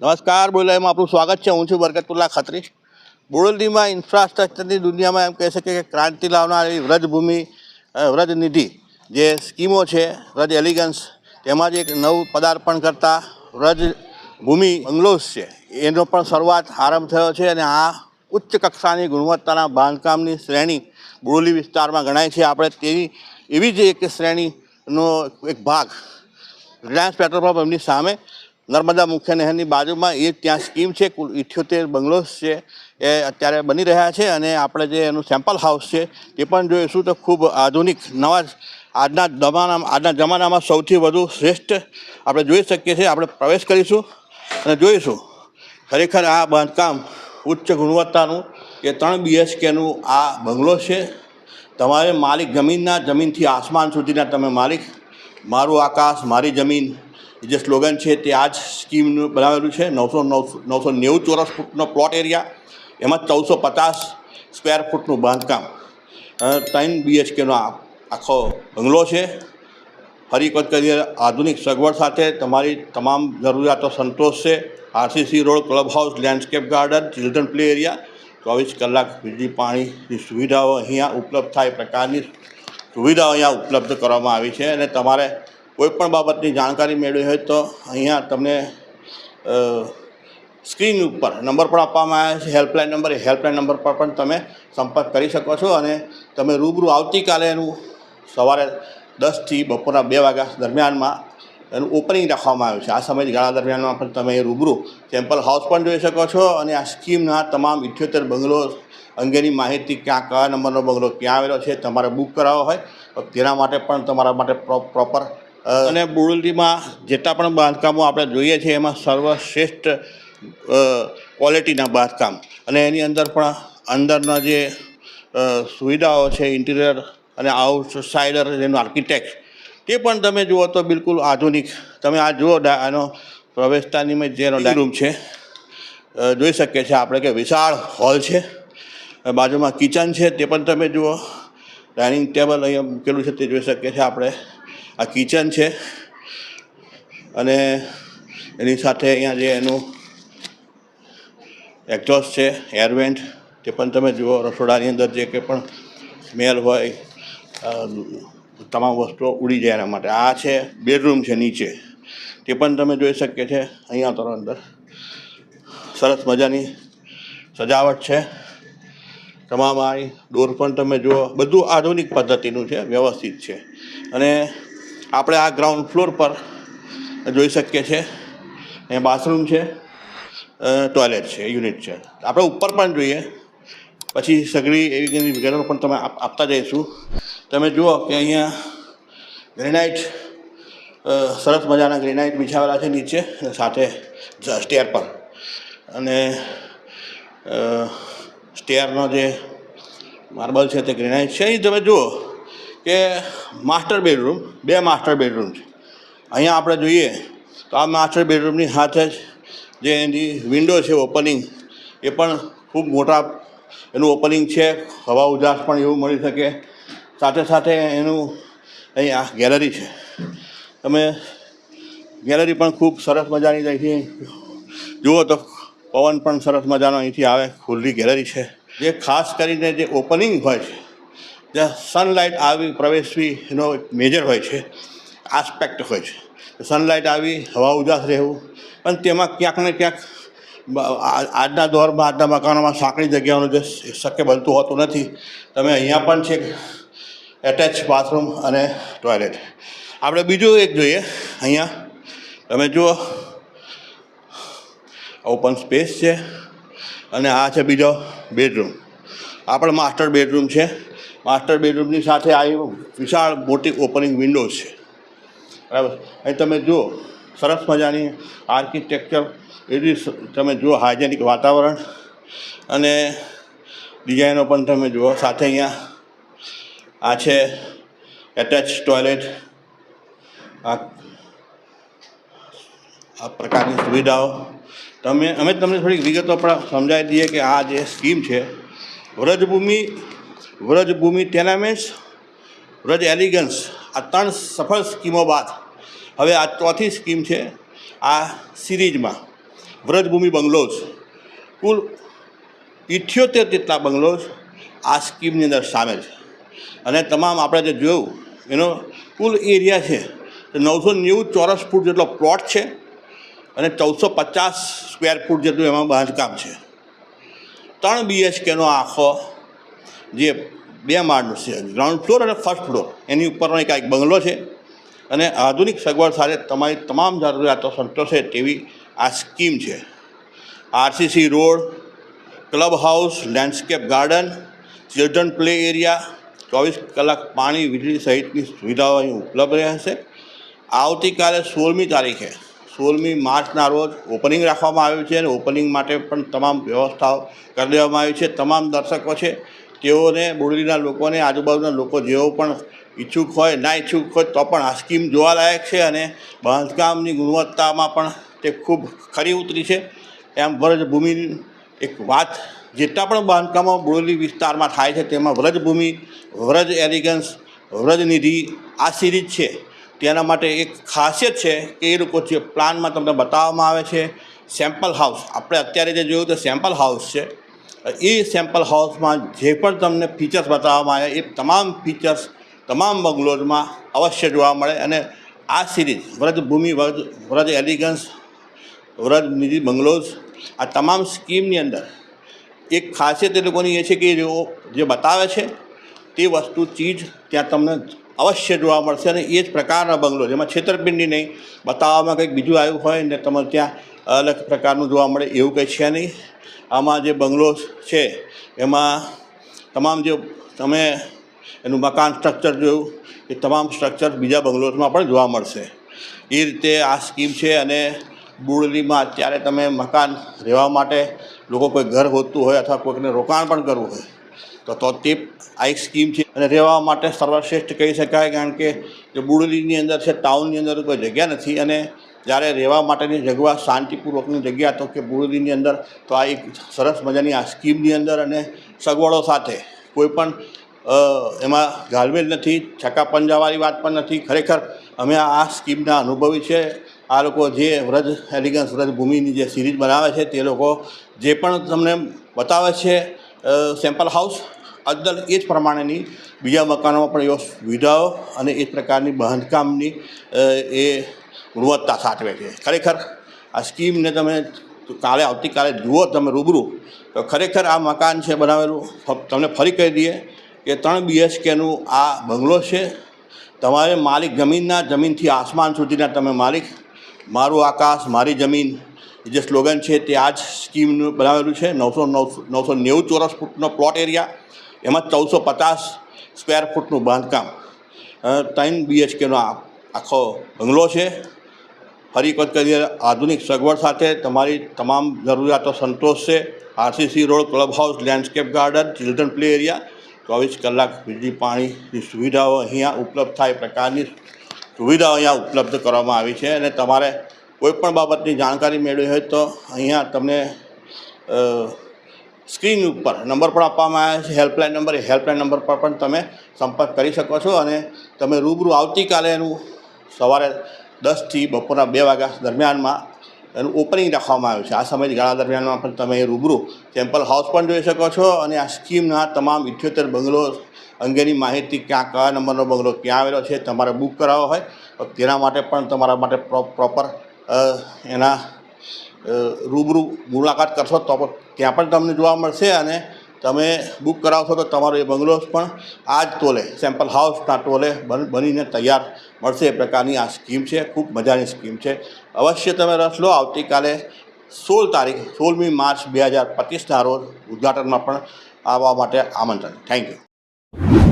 નમસ્કાર બોલાયમાં આપણું સ્વાગત છે. હું છું બરકતુલ્લા ખત્રી. બોરલડીમાં ઇન્ફ્રાસ્ટ્રક્ચરની દુનિયામાં એમ કહી શકીએ કે ક્રાંતિ લાવનારી વ્રજભૂમિ વ્રજનિધિ જે સ્કીમો છે, વ્રજ એલિગન્સ તેમાં જ એક નવું પદાર્પણ કરતા વ્રજ ભૂમિ બંગલોઝ છે. એનો પણ શરૂઆત આરંભ થયો છે અને આ ઉચ્ચ કક્ષાની ગુણવત્તાના બાંધકામની શ્રેણી બોરલી વિસ્તારમાં ગણાય છે. આપણે તેની, એવી જ એક શ્રેણીનો એક ભાગ રિલાયન્સ પેટ્રોલ પંપ એમની સામે નર્મદા મુખ્ય નહેરની બાજુમાં એ ત્યાં સ્કીમ છે, કુલ ઇઠ્યોતેર બંગલોસ છે, એ અત્યારે બની રહ્યા છે અને આપણે જે એનું સેમ્પલ હાઉસ છે, એ પણ જોઈશું તો ખૂબ આધુનિક, નવા આજના જમાનામાં આજના જમાનામાં સૌથી વધુ શ્રેષ્ઠ આપણે જોઈ શકીએ છીએ, આપણે પ્રવેશ કરીશું અને જોઈશું. ખરેખર આ બાંધકામ ઉચ્ચ ગુણવત્તાનું કે ત્રણ બીએચકેનું આ બંગલો છે. તમારે માલિક જમીનના જમીનથી આસમાન સુધીના તમે માલિક, મારું આકાશ, મારી જમીન જે સ્લોગન છે તે આ જ સ્કીમનું બનાવેલું છે. નવસો નવસો નેવું ચોરસ ફૂટનો પ્લોટ એરિયા એમાં ચૌદસો પચાસ સ્ક્વેર ફૂટનું બાંધકામ. ત્રણ બીએચકેનો આખો બંગલો છે. ફરી એક વખત આધુનિક સગવડ સાથે તમારી તમામ જરૂરિયાતો સંતોષશે RCC road club house landscape garden children play area ચોવીસ કલાક વીજળી, પાણીની સુવિધાઓ અહીંયા ઉપલબ્ધ થાય. પ્રકારની સુવિધાઓ અહીંયા ઉપલબ્ધ કરવામાં આવી છે અને તમારે કોઈ પણ બાબતની જાણકારી મેળવી હોય તો અહીંયા તમને સ્ક્રીન ઉપર નંબર પણ આપવામાં આવ્યા છે. હેલ્પલાઇન નંબર, એ હેલ્પલાઇન નંબર પર પણ તમે સંપર્ક કરી શકો છો અને તમે રૂબરૂ આવતીકાલે એનું સવારે દસથી બપોરના બે વાગ્યા દરમિયાનમાં એનું ઓપનિંગ રાખવામાં આવ્યું છે. આ સમયગાળા દરમિયાનમાં પણ તમે રૂબરૂ ટેમ્પલ હાઉસ પણ જોઈ શકો છો અને આ સ્કીમના તમામ ઇઠ્યોતેર બંગલો અંગેની માહિતી ક્યાં, કયા નંબરનો બંગલો ક્યાં આવેલો છે તમારે બુક કરાવવો હોય તો તેના માટે પણ તમારા માટે પ્રોપર અને બોરડીમાં જેટલા પણ બાંધકામો આપણે જોઈએ છીએ, એમાં સર્વશ્રેષ્ઠ ક્વોલિટીના બાંધકામ. અને એની અંદર પણ અંદરના જે સુવિધાઓ છે ઇન્ટિરિયર અને આઉટસાઇડર એનું આર્કિટેક્ટ તે પણ તમે જુઓ તો બિલકુલ આધુનિક. તમે આ જુઓ આનો પ્રવેશતાની જેનો રૂમ છે જોઈ શકીએ છીએ આપણે કે વિશાળ હોલ છે. બાજુમાં કિચન છે, તે પણ તમે જુઓ. ડાઇનિંગ ટેબલ અહીંયા મૂકેલું છે, તે જોઈ શકીએ છીએ આપણે. આ કિચન છે. અને એની સાથે અહીંયા જે એનું એક્ઝોસ્ટ છે એરવેન્ટ તે પણ તમે જુઓ, રસોડાની અંદર જે કંઈ પણ સ્મેલ હોય તમામ વસ્તુઓ ઉડી જાય એના માટે. આ છે બેડરૂમ છે નીચે. તે પણ તમે જોઈ શકીએ છે અહીંયા તરો અંદર. સરસ મજાની સજાવટ છે. તમામ આ ડોર પણ તમે જુઓ, બધું આધુનિક પદ્ધતિનું છે, વ્યવસ્થિત છે. અને આપણે આ ગ્રાઉન્ડ ફ્લોર પર જોઈ શકીએ છીએ. અહીંયા બાથરૂમ છે ટોયલેટ છે યુનિટ છે. આપણે ઉપર પણ જોઈએ. પછી સગડી એવી વિગતો પણ તમે આપ- આપતા જઈશું. તમે જુઓ કે અહીંયા ગ્રેનાઇટ સરસ મજાના ગ્રેનાઇટ બિછાવેલા છે નીચે સાથે સ્ટેર પર અને સ્ટેરનો જે માર્બલ છે તે ગ્રેનાઇટ છે. અહીં તમે જુઓ કે માસ્ટર બેડરૂમ, બે માસ્ટર બેડરૂમ છે. અહીંયા આપણે જોઈએ તો આ માસ્ટર બેડરૂમની સાથે જ જે એની વિન્ડો છે ઓપનિંગ એ પણ ખૂબ મોટા એનું ઓપનિંગ છે. હવા ઉજાસ પણ એવું મળી શકે. સાથે સાથે એનું અહીં આ ગેલેરી છે. તમે ગેલેરી પણ ખૂબ સરસ મજાની અહીંથી જુઓ તો પવન પણ સરસ મજાનો અહીંથી આવે, ખુલ્લી ગેલેરી છે. જે ખાસ કરીને જે ઓપનિંગ હોય છે જ્યાં સનલાઇટ આવી પ્રવેશવી એનો એક મેજર હોય છે આસ્પેક્ટ હોય છે. સનલાઇટ આવી, હવા ઉજાસ રહેવું, પણ તેમાં ક્યાંક ને ક્યાંક આજના દોરમાં, આજના મકાનોમાં સાંકડી જગ્યાઓનું જે શક્ય બનતું હોતું નથી. તમે અહીંયા પણ છે એટેચ બાથરૂમ અને ટોયલેટ આપણે બીજું એક જોઈએ, અહીંયા તમે જુઓ ઓપન સ્પેસ છે, અને આ છે બીજો બેડરૂમ આ પણ માસ્ટર બેડરૂમ છે. માસ્ટર બેડરૂમની સાથે આ વિશાળ મોટી ઓપનિંગ વિન્ડો છે. બરાબર? અહીં તમે જુઓ, સરસ મજાની આર્કિટેક્ચર એવી તમે જુઓ હાઇજેનિક વાતાવરણ અને ડિઝાઇનો પણ તમે જુઓ. સાથે અહીંયા આ છે એટેચ ટોયલેટ આ આ પ્રકારની સુવિધાઓ. તમે, અમે તમને થોડીક વિગતો પણ સમજાવી દઈએ કે આ જે સ્કીમ છે, વ્રજભૂમિ વ્રજભૂમિ ટેનામેન્ટ્સ વ્રજ એલિગન્સ આ ત્રણ સફળ સ્કીમો બાદ. હવે આ ચોથી સ્કીમ છે, આ સિરીઝમાં. વ્રજભૂમિ બંગલોઝ કુલ ઇઠ્યોતેર જેટલા બંગલોઝ આ સ્કીમની અંદર સામેલ છે. અને તમામ આપણે જે જોયું, એનો કુલ એરિયા છે નવસો નેવું ચોરસ ફૂટ જેટલો પ્લોટ છે અને ચૌદસો પચાસ સ્ક્વેર ફૂટ જેટલું એમાં બાંધકામ છે. ત્રણ બીએચકેનો આખો જે બે માળનું છે ગ્રાઉન્ડ ફ્લોર અને ફર્સ્ટ ફ્લોર એની ઉપરનો એક એક બંગલો છે. અને આધુનિક સગવડ સાથે તમારી તમામ જરૂરિયાતો સંતોષે તેવી આ સ્કીમ છે. RCC road club house landscape garden children play area ચોવીસ કલાક પાણી, વીજળી સહિતની સુવિધાઓ અહીં ઉપલબ્ધ રહેશે. આવતીકાલે સોળમી તારીખે, સોળમી માર્ચના રોજ ઓપનિંગ રાખવામાં આવ્યું છે અને ઓપનિંગ માટે પણ તમામ વ્યવસ્થાઓ કરી દેવામાં આવી છે. તમામ દર્શકો છે. તેઓને બોરડીના લોકોને, આજુબાજુના લોકો જેઓ પણ ઈચ્છુક હોય, ના ઈચ્છુક હોય, તો પણ આ સ્કીમ જોવાલાયક છે અને બાંધકામની ગુણવત્તામાં પણ તે ખૂબ ખરી ઉતરી છે. એમ વ્રજભૂમિની એક વાત, જેટલા પણ બાંધકામો બોરલી વિસ્તારમાં થાય છે, તેમાં વ્રજભૂમિ, વ્રજ એલિગન્સ વ્રજનિધિ આ સિરીજ છે. તેના માટે એક ખાસિયત છે કે એ લોકો જે પ્લાનમાં તમને બતાવવામાં આવે છે, સેમ્પલ હાઉસ. આપણે અત્યારે જે જોયું તો સેમ્પલ હાઉસ છે. એ સેમ્પલ હાઉસમાં જે પણ તમને ફીચર્સ બતાવવામાં આવ્યા, એ તમામ ફીચર્સ તમામ બંગલોઝમાં અવશ્ય જોવા મળે. અને આ series Vrajbhoomi Vraj Vraj elegance Vraj Nidhi bungalows, આ તમામ સ્કીમની અંદર એક ખાસિયત એ લોકોની એ છે કે જેઓ જે બતાવે છે, તે વસ્તુ ચીજ ત્યાં તમને અવશ્ય જોવા મળશે અને એ જ પ્રકારના બંગલો, જેમાં છેતરપિંડી નહીં. બતાવવામાં કંઈક બીજું આવ્યું હોય ને તમારે ત્યાં અલગ પ્રકારનું જોવા મળે એવું કંઈ છે નહીં. આમાં જે બંગલો છે, એમાં તમામ જે તમે એનું મકાન સ્ટ્રક્ચર જોયું, એ તમામ સ્ટ્રક્ચર બીજા બંગલોસમાં પણ જોવા મળશે. એ રીતે આ સ્કીમ છે અને બુડલીમાં અત્યારે તમે મકાન રહેવા માટે લોકો કોઈ ઘર હોતું હોય અથવા કોઈકને રોકાણ પણ કરવું હોય તો તો તે આ એક સ્કીમ છે. અને રહેવા માટે સર્વશ્રેષ્ઠ કહી શકાય, કારણ કે જે બુડલીની અંદર છે ટાઉનની અંદર કોઈ જગ્યા નથી. અને જ્યારે રહેવા માટેની જગ્યા શાંતિપૂર્વકની જગ્યા, તો કે બુડલીની અંદર, તો આ એક સરસ મજાની આ સ્કીમની અંદર અને સગવડો સાથે. કોઈ પણ એમાં ગાલમેલ નથી, છક્કા પંજાવાળી વાત પણ નથી. ખરેખર, અમે આ સ્કીમના અનુભવી છે. આ લોકો જે વ્રજ એલિગન્સ વ્રજ ભૂમિની જે સિરીઝ બનાવે છે, તે લોકો જે પણ તમને બતાવે છે સેમ્પલ હાઉસ અદ્દલ એ જ પ્રમાણેની બીજા મકાનોમાં પણ એવો સુવિધાઓ અને એ પ્રકારની બાંધકામની એ ગુણવત્તા સાચવે છે. ખરેખર આ સ્કીમને તમે કાલે આવતીકાલે જુઓ, તમે રૂબરૂ, તો ખરેખર આ મકાન છે બનાવેલું. તમને ફરી કહી દઈએ કે ત્રણ બીએચકેનું આ બંગલો છે. તમારે માલિક જમીનના, જમીનથી આસમાન સુધીના તમે માલિક. મારું આકાશ, મારી જમીન જે સ્લોગન છે તે આ જ સ્કીમનું બનાવેલું છે. નવસો નવસો નવસો નેવું ચોરસ ફૂટનો પ્લોટ એરિયા એમાં ચૌદસો પચાસ સ્ક્વેર ફૂટનું બાંધકામ. ત્રણ બીએચકેનો આખો બંગલો છે. ફરી વખત કરીએ આધુનિક સગવડ સાથે તમારી તમામ જરૂરિયાતો સંતોષશે. RCC road club house landscape garden children play area ચોવીસ કલાક વીજળી, પાણીની સુવિધાઓ અહીંયા ઉપલબ્ધ થાય. પ્રકારની સુવિધાઓ અહીંયા ઉપલબ્ધ કરવામાં આવી છે અને તમારે કોઈ પણ બાબતની જાણકારી મેળવી હોય તો અહીંયા તમને સ્ક્રીન ઉપર નંબર પણ આપવામાં આવ્યા છે. હેલ્પલાઇન નંબર, એ હેલ્પલાઇન નંબર પર પણ તમે સંપર્ક કરી શકો છો અને તમે રૂબરૂ આવતીકાલે એનું સવારે દસથી બપોરના બે વાગ્યા દરમિયાનમાં એનું ઓપનિંગ રાખવામાં આવ્યું છે. આ સમયગાળા દરમિયાનમાં પણ તમે એ રૂબરૂ ટેમ્પલ હાઉસ પણ જોઈ શકો છો અને આ સ્કીમના તમામ ઇઠ્યોતેર બંગલો અંગેની માહિતી ક્યાં, કયા નંબરનો બંગલો ક્યાં આવેલો છે તમારે બુક કરાવવો હોય તો તેના માટે પણ તમારા માટે પ્રોપર એના રૂબરૂ મુલાકાત કરશો તો પણ ત્યાં પણ તમને જોવા મળશે અને તમે બુક કરાવશો તો તમારો એ બંગલો પણ આ જ તોલે સેમ્પલ હાઉસના ટોલે બન, બનીને તૈયાર મળશે એ પ્રકારની આ સ્કીમ છે, ખૂબ મજાની સ્કીમ છે. અવશ્ય તમે રસ લો, આવતીકાલે સોળ તારીખ, સોળમી માર્ચ બે હજાર પચીસના રોજ ઉદ્ઘાટનમાં પણ આવવા માટે આમંત્રણ. Thank you.